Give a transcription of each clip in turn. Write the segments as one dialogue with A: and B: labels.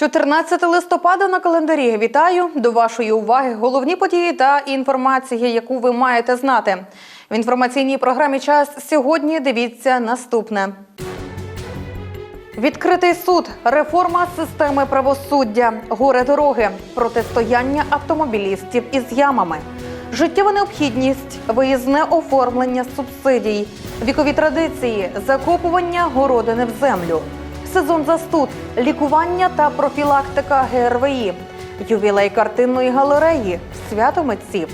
A: 14 листопада на календарі. Вітаю. До вашої уваги головні події та інформації, яку ви маєте знати. В інформаційній програмі час сьогодні дивіться наступне. Відкритий суд, реформа системи правосуддя, горе дороги, протистояння автомобілістів із ямами, життєва необхідність, виїзне оформлення субсидій, вікові традиції, закопування городини в землю, сезон застуд, лікування та профілактика ГРВІ, ювілей картинної галереї, свято митців,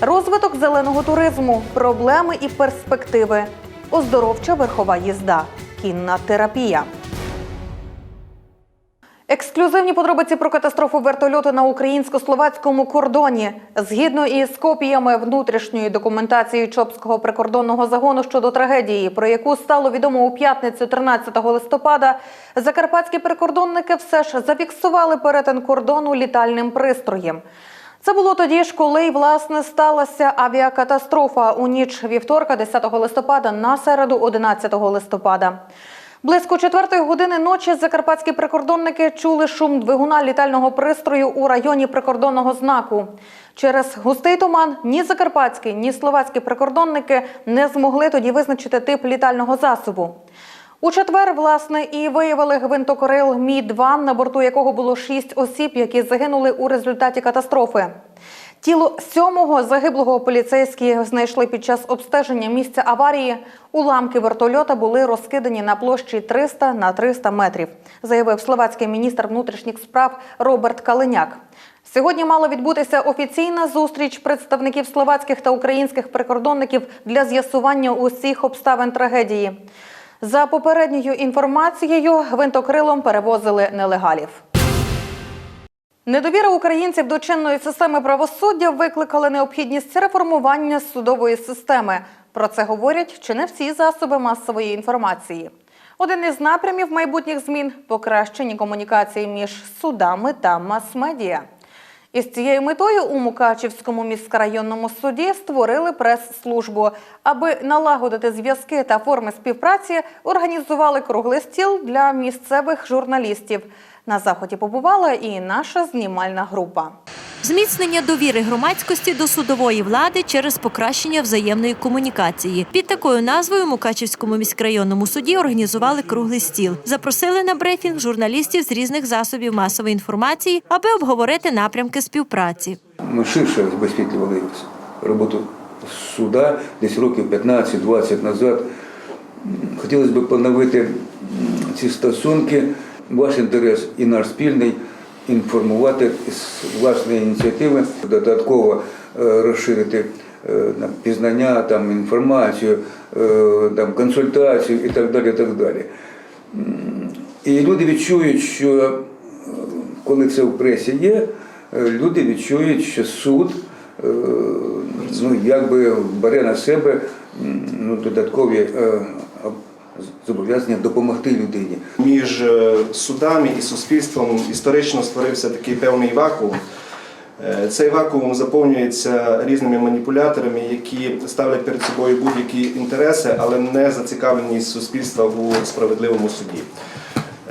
A: розвиток зеленого туризму, проблеми і перспективи, оздоровча верхова їзда, кінна терапія. Ексклюзивні подробиці про катастрофу вертольоту на українсько-словацькому кордоні. Згідно із копіями внутрішньої документації Чопського прикордонного загону щодо трагедії, про яку стало відомо у п'ятницю 13 листопада, закарпатські прикордонники все ж зафіксували перетин кордону літальним пристроєм. Це було тоді ж, коли й власне сталася авіакатастрофа у ніч вівторка, 10 листопада на середу 11 листопада. Близько четвертої години ночі закарпатські прикордонники чули шум двигуна літального пристрою у районі прикордонного знаку. Через густий туман ні закарпатські, ні словацькі прикордонники не змогли тоді визначити тип літального засобу. У четвер, власне, і виявили гвинтокрил Мі-2, на борту якого було шість осіб, які загинули у результаті катастрофи. Тіло сьомого загиблого поліцейські знайшли під час обстеження місця аварії. Уламки вертольота були розкидані на площі 300 на 300 метрів, заявив словацький міністр внутрішніх справ Роберт Калиняк. Сьогодні мала відбутися офіційна зустріч представників словацьких та українських прикордонників для з'ясування усіх обставин трагедії. За попередньою інформацією, гвинтокрилом перевозили нелегалів. Недовіра українців до чинної системи правосуддя викликала необхідність реформування судової системи. Про це говорять чи не всі засоби масової інформації. Один із напрямів майбутніх змін покращення комунікації між судами та мас-медіа. Із цією метою у Мукачівському міськрайонному суді створили прес-службу. Аби налагодити зв'язки та форми співпраці, організували круглий стіл для місцевих журналістів. На заході побувала і наша знімальна група.
B: Зміцнення довіри громадськості до судової влади через покращення взаємної комунікації. Під такою назвою у Мукачівському міськрайонному суді організували круглий стіл. Запросили на брифінг журналістів з різних засобів масової інформації, аби обговорити напрямки співпраці.
C: Ми ширше висвітлювали роботу суда десь років 15-20 назад. Хотілося б поновити ці стосунки, ваш інтерес і наш спільний інформувати з власної ініціативи, додатково е, розширити е, пізнання, там, інформацію, е, там, консультацію і так далі. І так далі. І люди відчують, що коли це в пресі є, люди відчують, що суд ну, якби бере на себе ну, додаткові зобов'язання допомогти людині.
D: Між е, судами і суспільством історично створився такий певний вакуум. Е, Цей вакуум заповнюється різними маніпуляторами, які ставлять перед собою будь-які інтереси, але не зацікавленість суспільства у справедливому суді.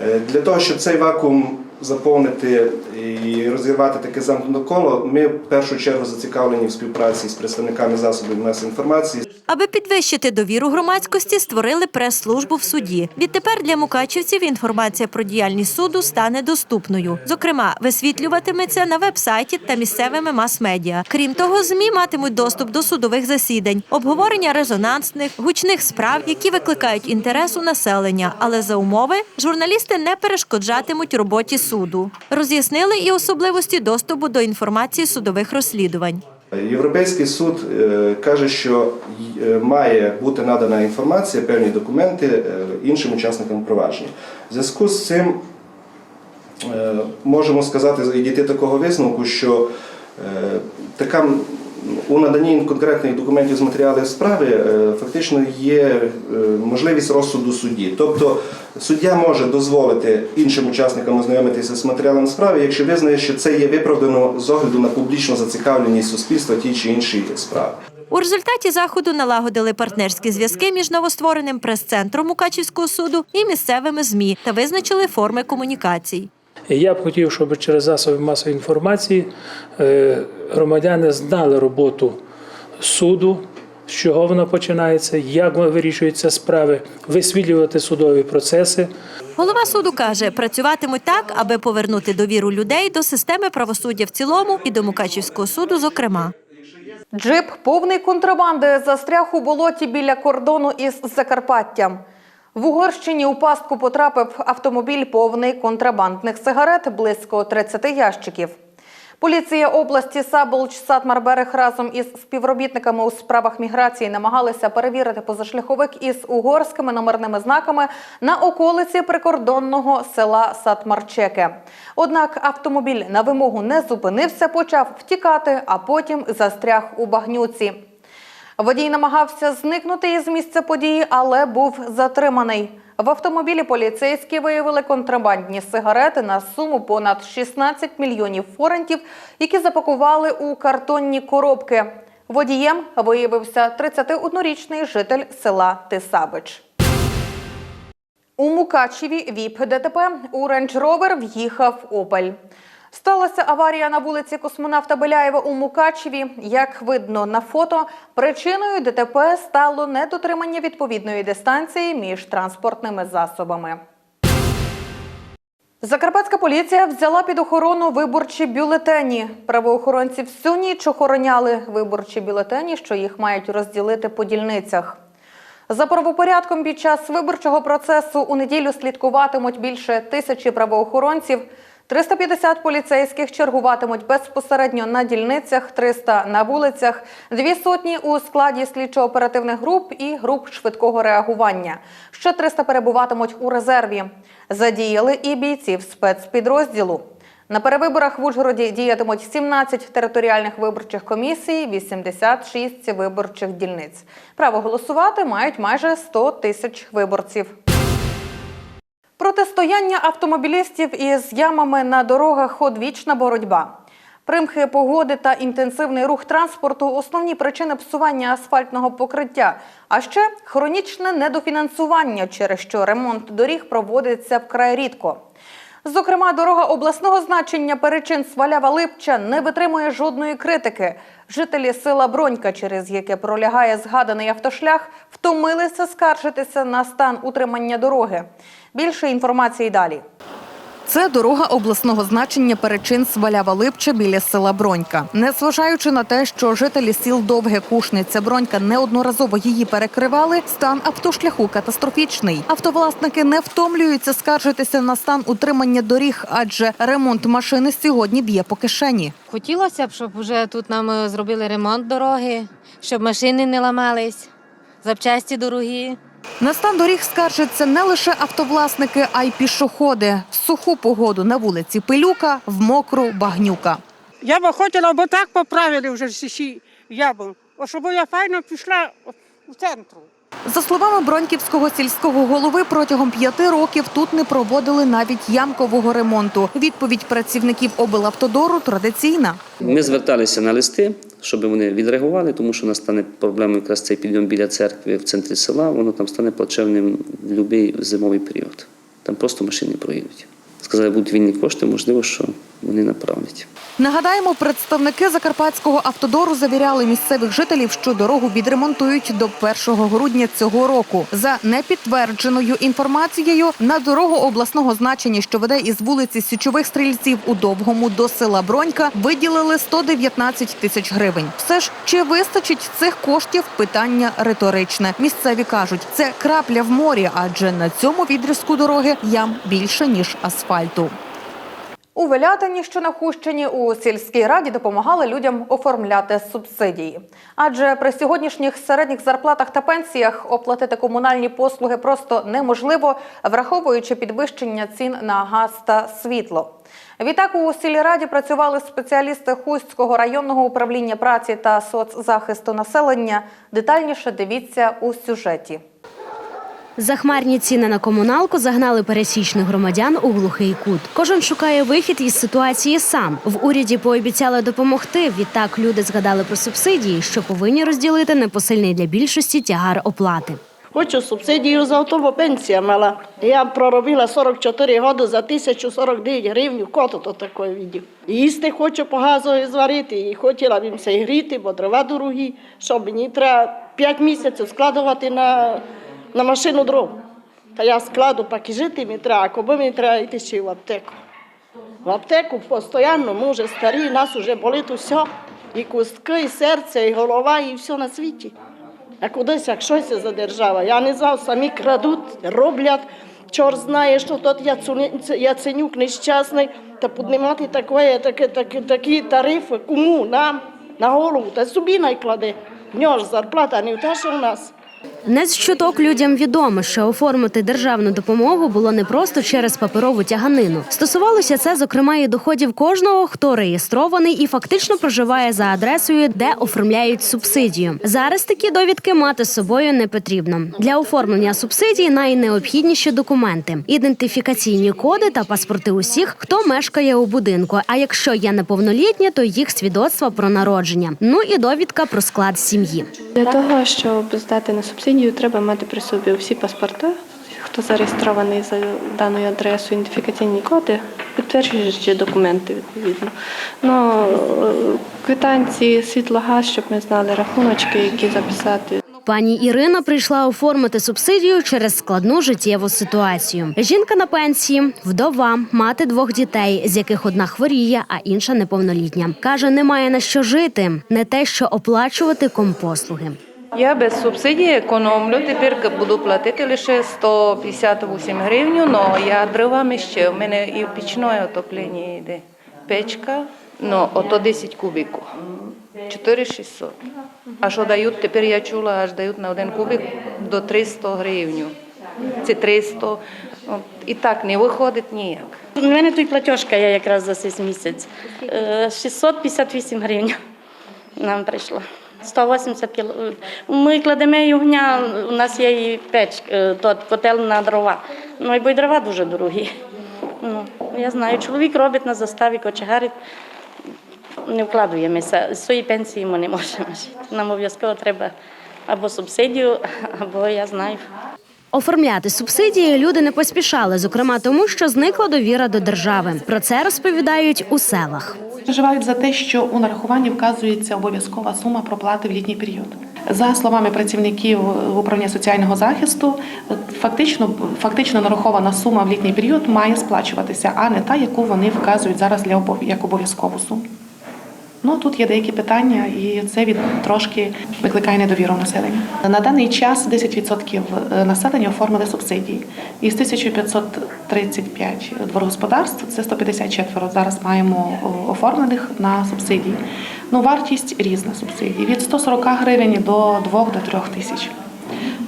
D: Е, Для того, щоб цей вакуум заповнити і розірвати таке замкнуте коло, ми в першу чергу зацікавлені в співпраці з представниками засобів масової інформації,
B: Аби підвищити довіру громадськості, створили прес-службу в суді. Відтепер для мукачівців інформація про діяльність суду стане доступною. Зокрема, висвітлюватиметься на веб-сайті та місцевими мас-медіа. Крім того, змі матимуть доступ до судових засідань, обговорення резонансних, гучних справ, які викликають інтерес у населення. Але за умови журналісти не перешкоджатимуть роботі суду. Роз'яснили і особливості доступу до інформації судових розслідувань.
D: Європейський суд е, каже, що е, має бути надана інформація, певні документи е, іншим учасникам провадження. В зв'язку з цим можемо сказати і дійти такого висновку, що така у наданні конкретних документів з матеріалів справи е, фактично є е, можливість розсуду судді. Тобто суддя може дозволити іншим учасникам ознайомитися з матеріалом справи, якщо визнає, що це є виправдано з огляду на публічну зацікавленість суспільства тій чи іншій справі.
B: У результаті заходу налагодили партнерські зв'язки між новоствореним прес-центром Мукачівського суду і місцевими ЗМІ та визначили форми комунікацій.
E: І я б хотів, щоб через засоби масової інформації е, громадяни знали роботу суду, з чого вона починається, як вирішуються справи, висвітлювати судові процеси.
B: Голова суду каже, працюватимуть так, аби повернути довіру людей до системи правосуддя в цілому і до Мукачівського суду, зокрема.
A: Джип повний контрабанди застряг у болоті біля кордону із Закарпаттям. В Угорщині у пастку потрапив автомобіль повний контрабандних сигарет близько 30 ящиків. Поліція області Саболч Сатмарберег разом із співробітниками у справах міграції намагалися перевірити позашляховик із угорськими номерними знаками на околиці прикордонного села Сатмарчеке. Однак автомобіль на вимогу не зупинився, почав втікати, а потім застряг у багнюці. Водій намагався зникнути із місця події, але був затриманий. В автомобілі поліцейські виявили контрабандні сигарети на суму понад 16 мільйонів форентів, які запакували у картонні коробки. Водієм виявився 31-річний житель села Тисабич. У Мукачеві ВІП ДТП у Рейндж Ровер в'їхав Опель. Сталася аварія на вулиці Космонавта Беляєва у Мукачеві. Як видно на фото, причиною ДТП стало недотримання відповідної дистанції між транспортними засобами. Закарпатська поліція взяла під охорону виборчі бюлетені. Правоохоронці всю ніч охороняли виборчі бюлетені, що їх мають розділити по дільницях. За правопорядком під час виборчого процесу у неділю слідкуватимуть більше тисячі правоохоронців. 350 поліцейських чергуватимуть безпосередньо на дільницях, 300 на вулицях, дві сотні у складі слідчо-оперативних груп і груп швидкого реагування. Ще 300 перебуватимуть у резерві. Задіяли і бійців спецпідрозділу. На перевиборах в Ужгороді діятимуть 17 територіальних виборчих комісій, 86 виборчих дільниць. Право голосувати мають майже 100 тисяч виборців. Протистояння автомобілістів із ямами на дорогах одвічна боротьба. Примхи погоди та інтенсивний рух транспорту основні причини псування асфальтного покриття, а ще хронічне недофінансування, через що ремонт доріг проводиться вкрай рідко. Зокрема, дорога обласного значення перечин Свалява Липча не витримує жодної критики. Жителі села Бронька, через яке пролягає згаданий автошлях, втомилися скаржитися на стан утримання дороги. Більше інформації далі. Це дорога обласного значення перечин Свалява Липча біля села Бронька. Незважаючи на те, що жителі сіл Довге Кушниця Бронька неодноразово її перекривали, стан автошляху катастрофічний. Автовласники не втомлюються скаржитися на стан утримання доріг, адже ремонт машини сьогодні б'є по кишені.
F: Хотілося б, щоб вже тут нам е, зробили ремонт дороги, щоб машини не ламались, запчасті дорогі.
A: На стан доріг скаржаться не лише автовласники, а й пішоходи. В суху погоду на вулиці Пилюка, в мокру багнюка.
G: Я би хотіла, бо так поправили вже всі. О, щоб я файно пішла у центру.
A: За словами Броньківського сільського голови, протягом п'яти років тут не проводили навіть ямкового ремонту. Відповідь працівників облавтодору традиційна.
H: Ми зверталися на листи, щоб вони відреагували, тому що настане проблемою якраз цей підйом біля церкви в центрі села, воно там стане плачевним в будь-який зимовий період. Там просто машини проїдуть. Сказали, будуть вільні кошти, можливо, що вони направлять.
A: Нагадаємо, представники Закарпатського автодору завіряли місцевих жителів, що дорогу відремонтують до 1 грудня цього року. За непідтвердженою інформацією, на дорогу обласного значення, що веде із вулиці Січових стрільців у Довгому до села Бронька, виділили 119 тисяч гривень. Все ж чи вистачить цих коштів? Питання риторичне. Місцеві кажуть, це крапля в морі, адже на цьому відрізку дороги ям більше ніж асфальту. У Велятині, що на Хущині, у сільській раді допомагали людям оформляти субсидії. Адже при сьогоднішніх середніх зарплатах та пенсіях оплатити комунальні послуги просто неможливо, враховуючи підвищення цін на газ та світло. Відтак у сільраді працювали спеціалісти Хустського районного управління праці та соцзахисту населення. Детальніше дивіться у сюжеті.
I: Захмарні ціни на комуналку загнали пересічних громадян у глухий кут. Кожен шукає вихід із ситуації сам. В уряді пообіцяли допомогти. Відтак люди згадали про субсидії, що повинні розділити непосильний для більшості тягар оплати.
J: Хочу субсидію за автобо пенсія мала. Я проробила 44 роки за 1049 гривень. Кото то таке відео. Їсти хочу по газові зварити. І хотіла б їм се гріти, бо дрова дорогі, щоб мені треба 5 місяців складувати на, на машину дров. Та я складу, пак і жити мені треба, а коли мені треба йти ще в аптеку. В аптеку постійно, ми вже старі, нас вже болить усе. І кустки, і серце, і голова, і все на світі. А кудись, як щось задержава. Я не знав, самі крадуть, роблять. Чор знає, що тут Яценюк нещасний, та піднімати таке, таке, таке, такі тарифи, кому, нам, на голову, та собі найкладе. В нього ж зарплата не та, що у нас.
I: Не з чуток людям відомо, що оформити державну допомогу було не просто через паперову тяганину. Стосувалося це, зокрема, і доходів кожного, хто реєстрований і фактично проживає за адресою, де оформляють субсидію. Зараз такі довідки мати з собою не потрібно. Для оформлення субсидії найнеобхідніші документи: ідентифікаційні коди та паспорти усіх, хто мешкає у будинку. А якщо є неповнолітні, то їх свідоцтва про народження. Ну і довідка про склад сім'ї.
K: Для того, щоб здати на субсидію, треба мати при собі всі паспорти, хто зареєстрований за даною адресою, ідентифікаційні коди, підтверджуючі документи відповідно. Ну, квитанції, світлогаз, щоб ми знали рахуночки, які записати.
I: Пані Ірина прийшла оформити субсидію через складну життєву ситуацію. Жінка на пенсії, вдова, мати двох дітей, з яких одна хворіє, а інша неповнолітня. каже, немає на що жити, не те, що оплачувати компослуги.
L: Я без субсидії економлю. Тепер буду платити лише 158 гривень, але я дровами ще. У мене і пічне отоплення йде. Печка, ну, ото 10 кубиків. 4600. А що дають, тепер я чула, аж дають на один кубик до 300 гривень. Це 300. І так не виходить ніяк.
J: У мене тут платіжка є якраз за цей місяць. Е, 658 гривень нам прийшло. 180 кіло. Ми кладемо югня, у нас є і печ, е, тот, котел на дрова. Ну і бо й дрова дуже дорогі. Ну, я знаю, чоловік робить на заставі, кочегарить. Не вкладуємося. З своєї пенсії ми не можемо жити. Нам обов'язково треба або субсидію, або я знаю.
I: Оформляти субсидії люди не поспішали, зокрема тому, що зникла довіра до держави. Про це розповідають у селах.
M: Переживають за те, що у нарахуванні вказується обов'язкова сума проплати в літній період. За словами працівників управління соціального захисту, фактично, фактично нарахована сума в літній період має сплачуватися, а не та, яку вони вказують зараз для як обов'язкову суму. Ну тут є деякі питання, і це від трошки викликає недовіру населення. На даний час 10% населення оформили субсидії. Із 1535 дворогосподарств це 154 зараз маємо оформлених на субсидії. Ну вартість різна субсидії від 140 гривень до 2 до 3 тисяч.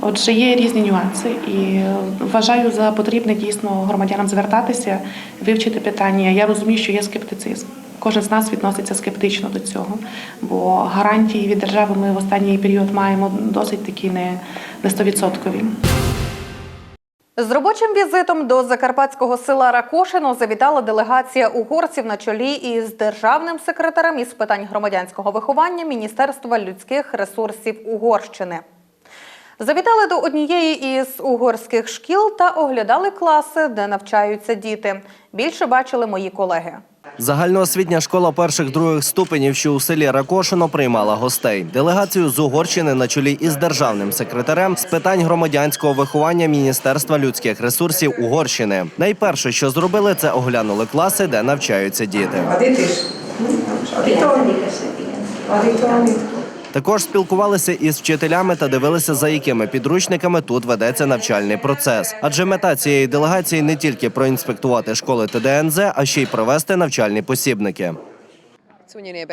M: Отже, є різні нюанси, і вважаю за потрібне дійсно громадянам звертатися, вивчити питання. Я розумію, що є скептицизм. Кожен з нас відноситься скептично до цього, бо гарантії від держави ми в останній період маємо досить такі не, 100%.
A: З робочим візитом до закарпатського села Ракошино завітала делегація угорців на чолі із державним секретарем із питань громадянського виховання Міністерства людських ресурсів Угорщини. Завітали до однієї із угорських шкіл та оглядали класи, де навчаються діти. Більше бачили мої колеги.
N: Загальноосвітня школа перших других ступенів, що у селі Ракошино, приймала гостей. Делегацію з Угорщини на чолі із державним секретарем з питань громадянського виховання Міністерства людських ресурсів Угорщини. Найперше, що зробили, це оглянули класи, де навчаються діти. Також спілкувалися із вчителями та дивилися, за якими підручниками тут ведеться навчальний процес. Адже мета цієї делегації не тільки проінспектувати школи ТДНЗ, а ще й провести навчальні посібники.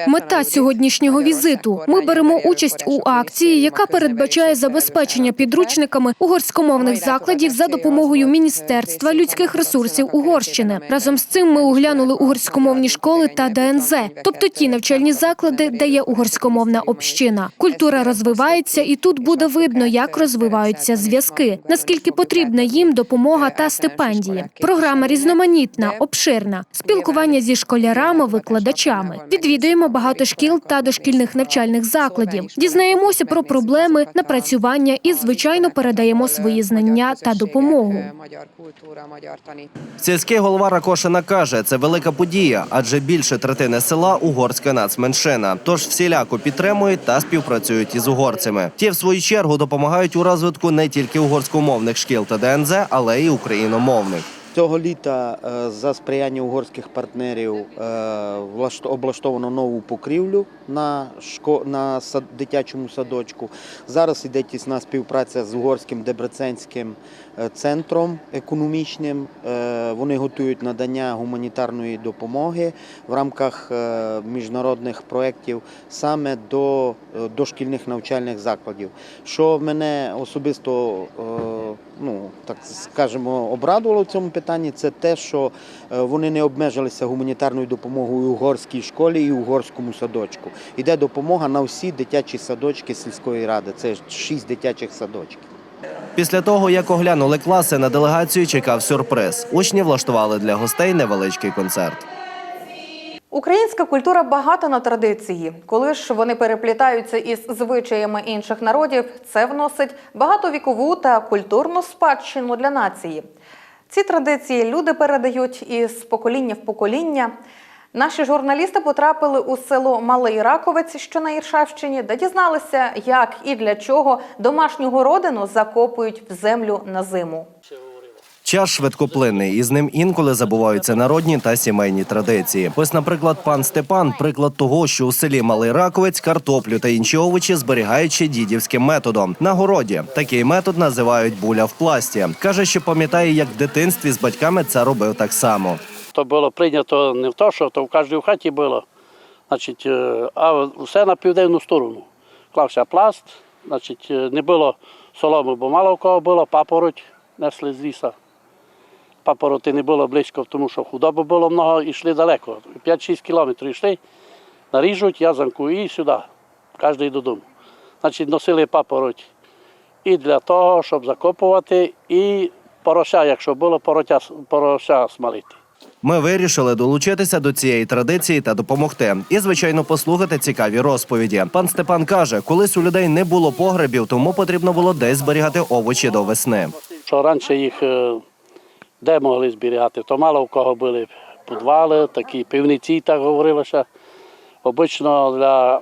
O: Мета сьогоднішнього візиту. Ми беремо участь у акції, яка передбачає забезпечення підручниками угорськомовних закладів за допомогою Міністерства людських ресурсів Угорщини. Разом з цим ми оглянули угорськомовні школи та ДНЗ, тобто ті навчальні заклади, де є угорськомовна община. Культура розвивається, і тут буде видно, як розвиваються зв'язки, наскільки потрібна їм допомога та стипендії. Програма різноманітна, обширна, спілкування зі школярами, викладачами.
P: Відвідуємо багато шкіл та дошкільних навчальних закладів. Дізнаємося про проблеми, напрацювання і, звичайно, передаємо свої знання та допомогу.
N: Сільський голова Ракошина каже, це велика подія, адже більше третини села угорська нацменшина. Тож всіляко підтримують та співпрацюють із угорцями. Ті, в свою чергу, допомагають у розвитку не тільки угорськомовних шкіл та ДНЗ, але й україномовних.
Q: Цього літа е, за сприяння угорських партнерів е, облаштовано нову покрівлю на, на дитячому садочку. Зараз іде тісна співпраця з угорським дебреценським центром економічним. Е, Вони готують надання гуманітарної допомоги в рамках е, міжнародних проєктів саме до е, дошкільних навчальних закладів. Що мене особисто е, ну так скажемо обрадувало в цьому питанні, це те, що е, вони не обмежилися гуманітарною допомогою у угорській школі і угорському садочку. Іде допомога на всі дитячі садочки сільської ради. Це шість дитячих садочків.
N: Після того, як оглянули класи, на делегацію чекав сюрприз. Учні влаштували для гостей невеличкий концерт.
A: Українська культура багата на традиції. Коли ж вони переплітаються із звичаями інших народів, це вносить багатовікову та культурну спадщину для нації. Ці традиції люди передають із покоління в покоління. Наші журналісти потрапили у село Малий Раковець, що на Іршавщині, де дізналися, як і для чого домашню родину закопують в землю на зиму.
N: Час швидкоплинний, і з ним інколи забуваються народні та сімейні традиції. Ось, наприклад, пан Степан приклад того, що у селі Малий Раковець картоплю та інші овочі зберігають ще дідівським методом. На городі такий метод називають буля в пласті. каже, що пам'ятає, як в дитинстві з батьками це робив так само.
R: То було прийнято не в то, що то в кожній хаті було, значить, е, а все на південну сторону. Клався пласт, значить, е, не було соломи, бо мало в кого було, папороть несли з ліса. Папороти не було близько, тому що худоби було много і йшли далеко. 5-6 кілометрів йшли, наріжуть язанку і сюди, кожен додому. Значить, носили папороть і для того, щоб закопувати, і порося, якщо було, порося смалити.
N: Ми вирішили долучитися до цієї традиції та допомогти. І, звичайно, послухати цікаві розповіді. Пан Степан каже, колись у людей не було погребів, тому потрібно було десь зберігати овочі до весни.
R: Що раніше їх е, де могли зберігати, то мало в кого були підвали, такі пивниці, так говорилося. Обично для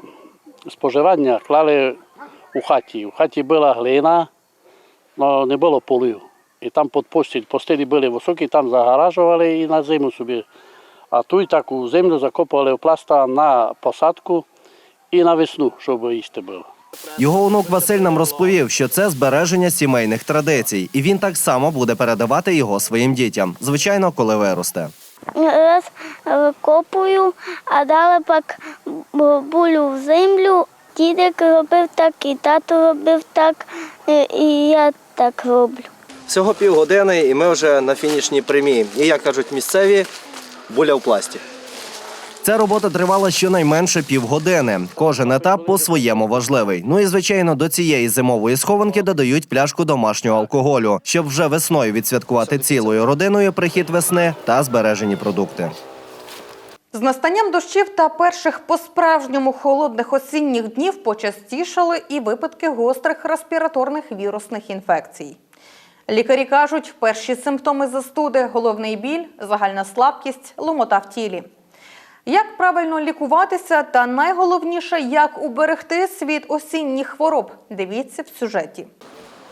R: споживання клали у хаті. У хаті була глина, але не було полів. І там під постіль, постелі були високі, там загаражували і на зиму собі. А тут так у землю закопували в пласта на посадку і на весну, щоб їсти було.
N: Його онук Василь нам розповів, що це збереження сімейних традицій, і він так само буде передавати його своїм дітям. Звичайно, коли виросте.
S: Раз викопую, а далі пак булю в землю. Дідик робив так, і тато робив так, і я так роблю.
N: Всього півгодини, і ми вже на фінішній прямій. І як кажуть місцеві, буля в пласті. Ця робота тривала щонайменше півгодини. Кожен етап по-своєму важливий. Ну і звичайно, до цієї зимової схованки додають пляшку домашнього алкоголю, щоб вже весною відсвяткувати цілою родиною прихід весни та збережені продукти.
A: З настанням дощів та перших по-справжньому холодних осінніх днів почастішали і випадки гострих респіраторних вірусних інфекцій. Лікарі кажуть, перші симптоми застуди головний біль, загальна слабкість, ломота в тілі. Як правильно лікуватися та найголовніше, як уберегти світ осінніх хвороб, дивіться в сюжеті.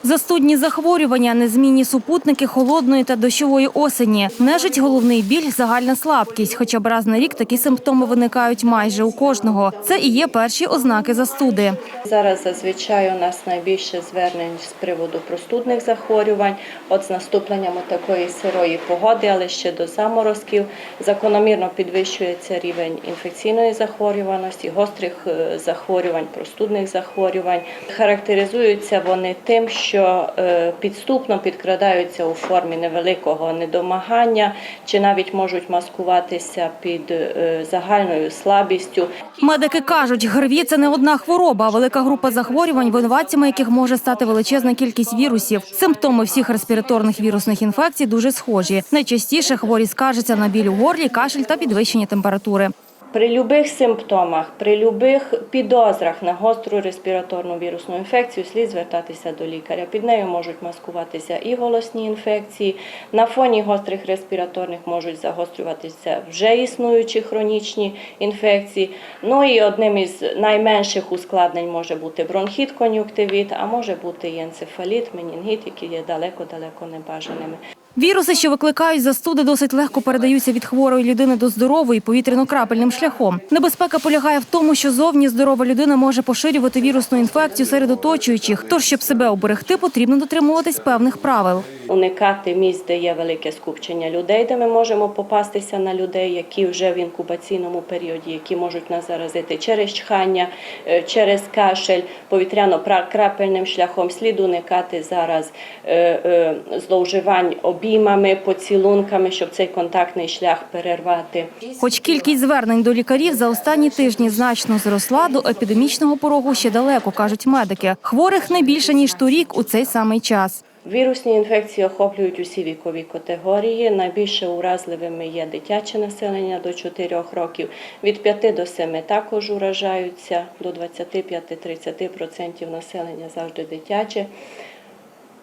O: Застудні захворювання, незмінні супутники холодної та дощової осені, нежить головний біль, загальна слабкість. Хоча б раз на рік такі симптоми виникають майже у кожного. Це і є перші ознаки застуди.
T: Зараз зазвичай у нас найбільше звернень з приводу простудних захворювань. От з наступленням такої сирої погоди, але ще до заморозків, закономірно підвищується рівень інфекційної захворюваності, гострих е, захворювань, простудних захворювань. Характеризуються вони тим, що е, підступно підкрадаються у формі невеликого недомагання, чи навіть можуть маскуватися під е, загальною слабістю.
O: Медики кажуть, ГРВІ – це не одна хвороба, а велика група захворювань, винуватцями яких може стати величезна кількість вірусів. Симптоми всіх респіраторних вірусних інфекцій дуже схожі. Найчастіше хворі скаржаться на біль у горлі, кашель та підвищення температури.
T: При любих симптомах, при любих підозрах на гостру респіраторну вірусну інфекцію слід звертатися до лікаря. Під нею можуть маскуватися і голосні інфекції. На фоні гострих респіраторних можуть загострюватися вже існуючі хронічні інфекції. Ну і одним із найменших ускладнень може бути бронхіт, кон'юктивіт, а може бути і енцефаліт, менінгіт, які є далеко-далеко небажаними.
O: Віруси, що викликають застуди, досить легко передаються від хворої людини до здорової повітряно-крапельним шляхом. Небезпека полягає в тому, що зовні здорова людина може поширювати вірусну інфекцію серед оточуючих. Тож, щоб себе оберегти, потрібно дотримуватись певних правил.
T: Уникати місць, де є велике скупчення людей, де ми можемо попастися на людей, які вже в інкубаційному періоді, які можуть нас заразити через чхання, е, через кашель, повітряно-крапельним шляхом. Слід уникати зараз е, е, зловживань обіймами, поцілунками, щоб цей контактний шлях перервати.
O: Хоч кількість звернень до лікарів за останні тижні значно зросла, до епідемічного порогу ще далеко, кажуть медики. Хворих не більше ніж торік у цей самий час.
T: Вірусні інфекції охоплюють усі вікові категорії. Найбільше уразливими є дитяче населення до 4 років. Від 5 до 7 також уражаються, до 25-30% населення завжди дитяче.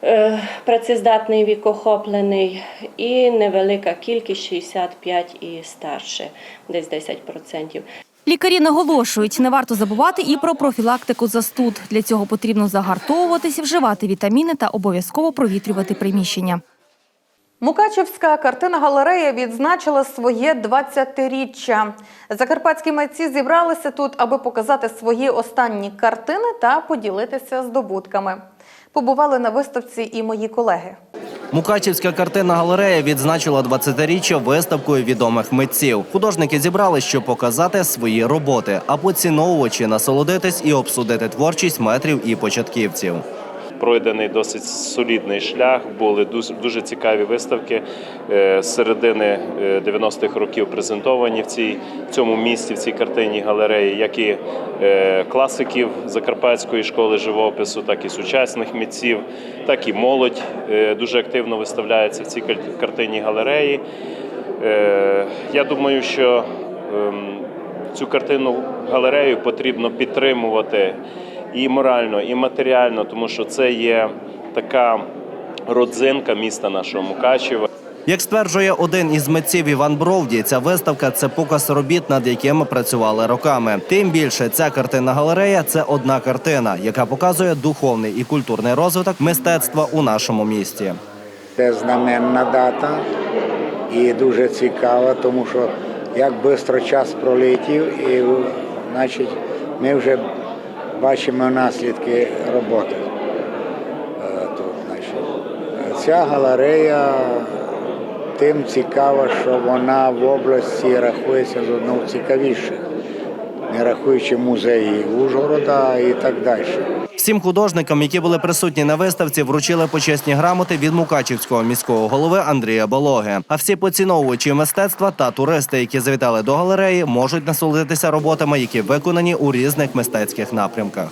T: Е, Працездатний вік охоплений і невелика кількість 65 і старше, десь 10%.
O: Лікарі наголошують, не варто забувати і про профілактику застуд. Для цього потрібно загартовуватись, вживати вітаміни та обов'язково провітрювати приміщення.
A: Мукачівська картина-галерея відзначила своє 20-річчя. Закарпатські митці зібралися тут, аби показати свої останні картини та поділитися здобутками. Побували на виставці і мої колеги.
N: Мукачівська картинна галерея відзначила 20-річчя виставкою відомих митців. Художники зібрали, щоб показати свої роботи, а поціновувачі насолодитись і обсудити творчість метрів і початківців.
U: Пройдений досить солідний шлях. Були дуже, цікаві виставки е, з середини е, 90-х років презентовані в цій в цьому місті, в цій картинній галереї, як і е, класиків Закарпатської школи живопису, так і сучасних митців, так і молодь е, дуже активно виставляється в цій кар- картинній галереї. Е, Я думаю, що ем, цю картинну галерею потрібно підтримувати і морально, і матеріально, тому що це є така родзинка міста нашого Мукачева.
N: Як стверджує один із митців Іван Бровді, ця виставка це показ робіт, над якими працювали роками. Тим більше ця картинна галерея це одна картина, яка показує духовний і культурний розвиток мистецтва у нашому місті.
V: Це знаменна дата і дуже цікава, тому що як швидко час пролетів, і значить, ми вже бачимо наслідки роботи. е, Тут. Ця галерея тим цікава, що вона в області рахується з одного цікавіших, не рахуючи музеї Ужгорода і так далі.
N: Всім художникам, які були присутні на виставці, вручили почесні грамоти від Мукачівського міського голови Андрія Балоги. А всі поціновувачі мистецтва та туристи, які завітали до галереї, можуть насолодитися роботами, які виконані у різних мистецьких напрямках.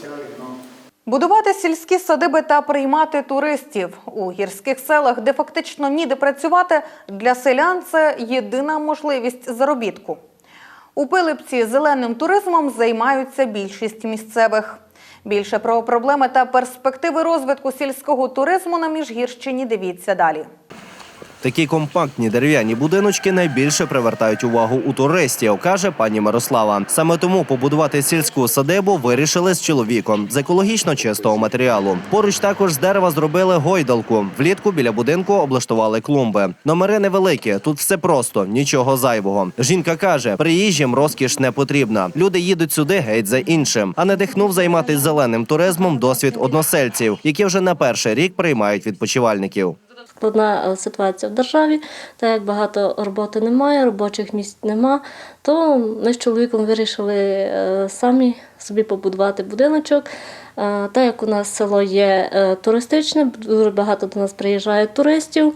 A: Будувати сільські садиби та приймати туристів у гірських селах, де фактично ніде працювати, для селян це єдина можливість заробітку. У Пилипці зеленим туризмом займаються більшість місцевих. Більше про проблеми та перспективи розвитку сільського туризму на Міжгірщині дивіться далі.
N: Такі компактні дерев'яні будиночки найбільше привертають увагу у туристів, каже пані Мирослава. Саме тому побудувати сільську садибу вирішили з чоловіком з екологічно чистого матеріалу. Поруч також з дерева зробили гойдалку. Влітку біля будинку облаштували клумби. Номери невеликі, тут все просто, нічого зайвого. Жінка каже, приїжджим розкіш не потрібна. Люди їдуть сюди геть за іншим, а не дихнув займатися зеленим туризмом досвід односельців, які вже не перший рік приймають відпочивальників.
W: Складна е, ситуація в державі, так як багато роботи немає, робочих місць нема, то ми з чоловіком вирішили е, самі собі побудувати будиночок. Е, Так як у нас село є туристичне, дуже багато до нас приїжджає туристів.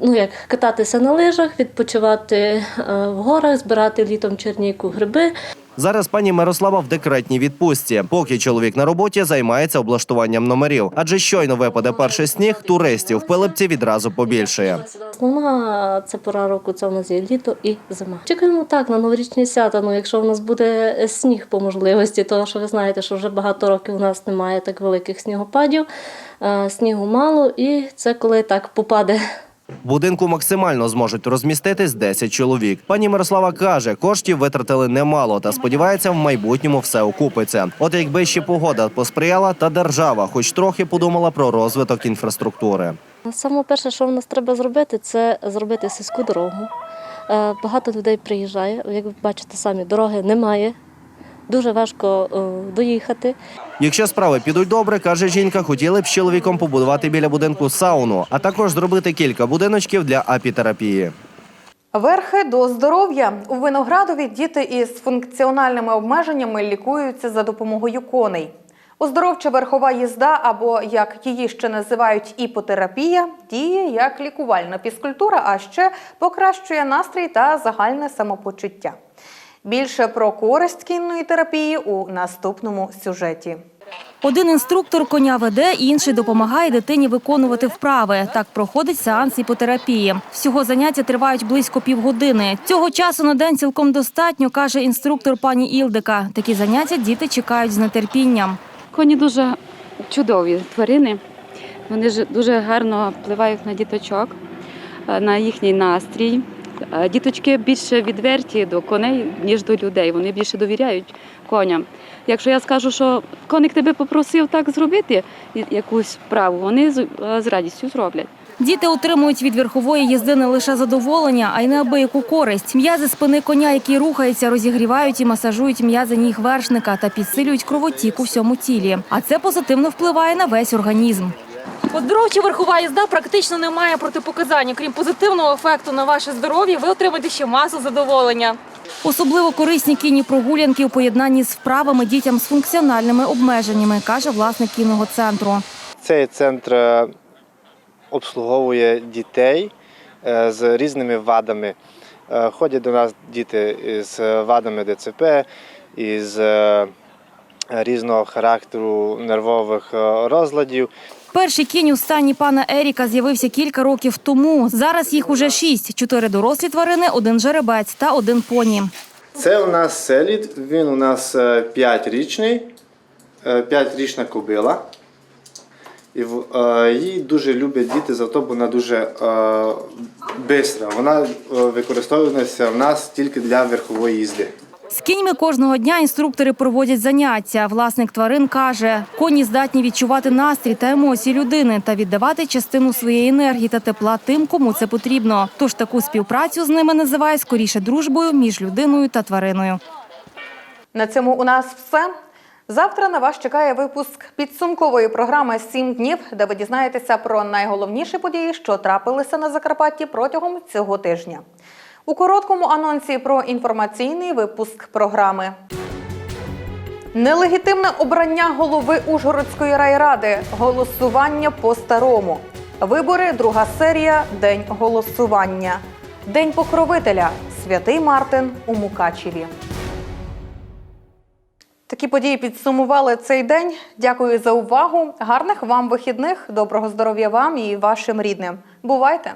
W: Ну, як кататися на лижах, відпочивати в горах, збирати літом черніку гриби.
N: Зараз пані Мирослава в декретній відпустці. Поки чоловік на роботі займається облаштуванням номерів. Адже щойно випаде перший сніг, туристів в Пилипці відразу побільшає.
W: Основна це пора року, це у нас є літо і зима. Чекаємо так на новорічні свята. Ну, якщо у нас буде е, сніг по можливості, тому що ви знаєте, що вже багато років у нас немає так великих снігопадів, е, снігу мало, і це коли так попаде
N: В будинку максимально зможуть розміститись 10 чоловік. Пані Мирослава каже, коштів витратили немало та сподівається, в майбутньому все окупиться. От якби ще погода посприяла, та держава, хоч трохи подумала про розвиток інфраструктури.
W: Саме перше, що в нас треба зробити, це зробити сільську дорогу. Е, Багато людей приїжджає. Як ви бачите самі, дороги немає. Дуже важко е, доїхати.
N: Якщо справи підуть добре, каже жінка, хотіли б з чоловіком побудувати біля будинку сауну, а також зробити кілька будиночків для апітерапії.
A: Верхи до здоров'я у виноградові діти із функціональними обмеженнями лікуються за допомогою коней. Оздоровча верхова їзда, або як її ще називають іпотерапія, діє як лікувальна фізкультура, а ще покращує настрій та загальне самопочуття. Більше про користь кінної терапії у наступному сюжеті.
O: Один інструктор коня веде, інший допомагає дитині виконувати вправи. Так проходить сеанс іпотерапії. Всього заняття тривають близько півгодини. Цього часу на день цілком достатньо, каже інструктор пані Ілдика. Такі заняття діти чекають з нетерпінням.
X: Коні дуже чудові тварини. Вони ж дуже гарно впливають на діточок, е, на їхній настрій. Діточки більше відверті до коней, ніж до людей. Вони більше довіряють коням. Якщо я скажу, що коник тебе попросив так зробити, якусь справу, вони е, з радістю зроблять.
O: Діти отримують від верхової їзди не лише задоволення, а й неабияку користь. М'язи спини коня, який рухається, розігрівають і масажують м'язи ніг вершника та підсилюють кровотік у всьому тілі. А це позитивно впливає на весь організм. Оздоровча верхова їзда практично не має протипоказань. Крім позитивного ефекту на ваше здоров'я, ви отримаєте ще масу задоволення. Особливо корисні кінні прогулянки у поєднанні з вправами дітям з функціональними обмеженнями, каже власник кінного центру.
Y: Цей центр е, обслуговує дітей е, з різними вадами. Е, Ходять до нас діти з вадами ДЦП, із різного характеру нервових розладів.
O: Перший кінь у стані пана Еріка з'явився кілька років тому. Зараз їх уже шість: чотири дорослі тварини, один жеребець та один поні.
Y: Це у нас селід, він у нас 5-річний, 5-річна кобила. І е, її дуже люблять діти за те, бо вона дуже е, бистра. Вона е, використовується в нас тільки для верхової їзди.
O: З кіньми кожного дня інструктори проводять заняття. Власник тварин каже, коні здатні відчувати настрій та емоції людини та віддавати частину своєї енергії та тепла тим, кому це потрібно. Тож таку співпрацю з ними називає скоріше дружбою між людиною та твариною.
A: На цьому у нас все. Завтра на вас чекає випуск підсумкової програми «Сім днів, де ви дізнаєтеся про найголовніші події, що трапилися на Закарпатті протягом цього тижня. У короткому анонсі про інформаційний випуск програми. Нелегітимне обрання голови Ужгородської райради. Голосування по-старому. Вибори, друга серія, день голосування. День покровителя. Святий Мартин у Мукачеві. Такі події підсумували цей день. Дякую за увагу. Гарних вам вихідних, доброго здоров'я вам і вашим рідним. Бувайте!